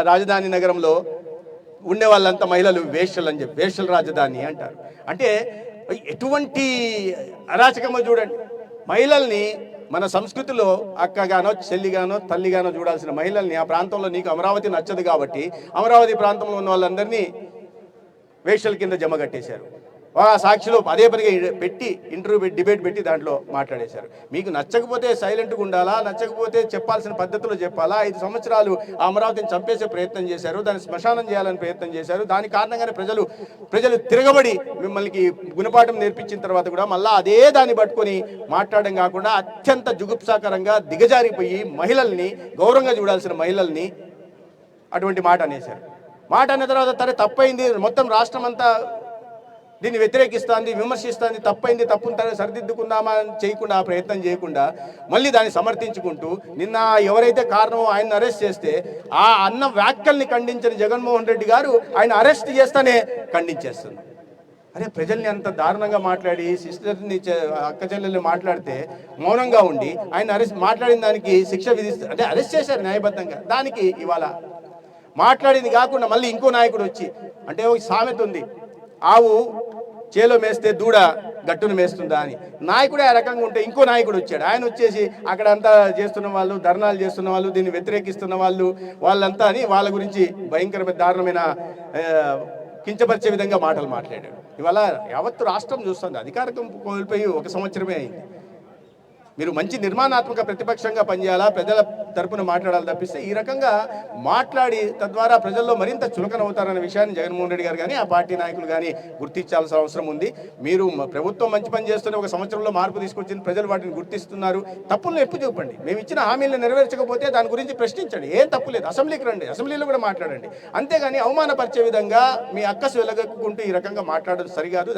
రాజధాని నగరంలో ఉండే వాళ్ళంతా మహిళలు వేషలు అని చెప్పి వేషల రాజధాని అంటారు. అంటే ఎటువంటి అరాచకమో చూడండి. మహిళల్ని మన సంస్కృతిలో అక్కగానో చెల్లిగానో తల్లిగానో చూడాల్సిన మహిళల్ని ఆ ప్రాంతంలో నీకు అమరావతి నచ్చదు కాబట్టి అమరావతి ప్రాంతంలో ఉన్న వాళ్ళందరినీ వేషల కింద జమ కట్టేశారు. సాక్షిలో అదే పనిగా పెట్టి ఇంటర్వ్యూ పెట్టి డిబేట్ పెట్టి దాంట్లో మాట్లాడేశారు. మీకు నచ్చకపోతే సైలెంట్గా ఉండాలా? నచ్చకపోతే చెప్పాల్సిన పద్ధతిలో చెప్పాలా? ఐదు సంవత్సరాలు ఆ అమరావతిని చంపేసే ప్రయత్నం చేశారు దాన్ని శ్మశానం చేయాలని ప్రయత్నం చేశారు. దాని కారణంగానే ప్రజలు ప్రజలు తిరగబడి మిమ్మల్ని గుణపాఠం నేర్పించిన తర్వాత కూడా మళ్ళీ అదే దాన్ని పట్టుకొని మాట్లాడడం కాకుండా అత్యంత జుగుప్సాకరంగా దిగజారిపోయి మహిళల్ని గౌరవంగా చూడాల్సిన మహిళల్ని అటువంటి మాట అనేశారు. మాట అన్న తర్వాత తరే తప్పైంది. మొత్తం రాష్ట్రం అంతా దీన్ని వ్యతిరేకిస్తుంది విమర్శిస్తుంది తప్పైంది తప్పుని తన సరిదిద్దుకుందామా అని చేయకుండా ప్రయత్నం చేయకుండా మళ్ళీ దాన్ని సమర్థించుకుంటూ నిన్న ఎవరైతే కారణమో ఆయన అరెస్ట్ చేస్తే ఆ అన్న వ్యాఖ్యల్ని ఖండించిన జగన్మోహన్ రెడ్డి గారు ఆయన అరెస్ట్ చేస్తానే ఖండించేస్తున్నారు అరే ప్రజల్ని అంత దారుణంగా మాట్లాడి సిస్టర్ని అక్క చెల్లెల్ని మాట్లాడితే మౌనంగా ఉండి ఆయన అరెస్ట్ మాట్లాడిన దానికి శిక్ష విధిస్తారు అంటే అరెస్ట్ చేశారు న్యాయబద్ధంగా. దానికి ఇవాళ మాట్లాడింది కాకుండా మళ్ళీ ఇంకో నాయకుడు వచ్చి అంటే ఒక సామెత ఉంది. ఆవు చేలో మేస్తే దూడ గట్టును మేస్తుందా అని. నాయకుడే ఆ రకంగా ఉంటే ఇంకో నాయకుడు వచ్చాడు. ఆయన వచ్చేసి అక్కడ అంతా చేస్తున్న వాళ్ళు ధర్నాలు చేస్తున్న వాళ్ళు దీన్ని వ్యతిరేకిస్తున్న వాళ్ళు వాళ్ళంతా అని వాళ్ళ గురించి భయంకరమైన దారుణమైన కించపరిచే విధంగా మాటలు మాట్లాడాడు. ఇవాళ యావత్తు రాష్ట్రం చూస్తుంది. అధికారం కోల్పోయి ఒక సంవత్సరమే అయింది. మీరు మంచి నిర్మాణాత్మక ప్రతిపక్షంగా పనిచేయాలా? ప్రజల తరపున మాట్లాడాలి తప్పిస్తే ఈ రకంగా మాట్లాడి తద్వారా ప్రజల్లో మరింత చులకన అవుతారన్న విషయాన్ని జగన్మోహన్ రెడ్డి గారు కానీ ఆ పార్టీ నాయకులు కానీ గుర్తించాల్సిన అవసరం ఉంది. మీరు ప్రభుత్వం మంచి పని చేస్తున్న ఒక సంవత్సరంలో మార్పు తీసుకొచ్చింది ప్రజలు వాటిని గుర్తిస్తున్నారు. తప్పులను ఎప్పు చూపండి? మేము ఇచ్చిన హామీలను నెరవేర్చకపోతే దాని గురించి ప్రశ్నించండి. ఏం తప్పు లేదు. అసెంబ్లీకి రండి. అసెంబ్లీలో కూడా మాట్లాడండి. అంతేగాని అవమానపరిచే విధంగా మీ అక్కసు వెలగక్కుంటూ ఈ రకంగా మాట్లాడడం సరికాదు.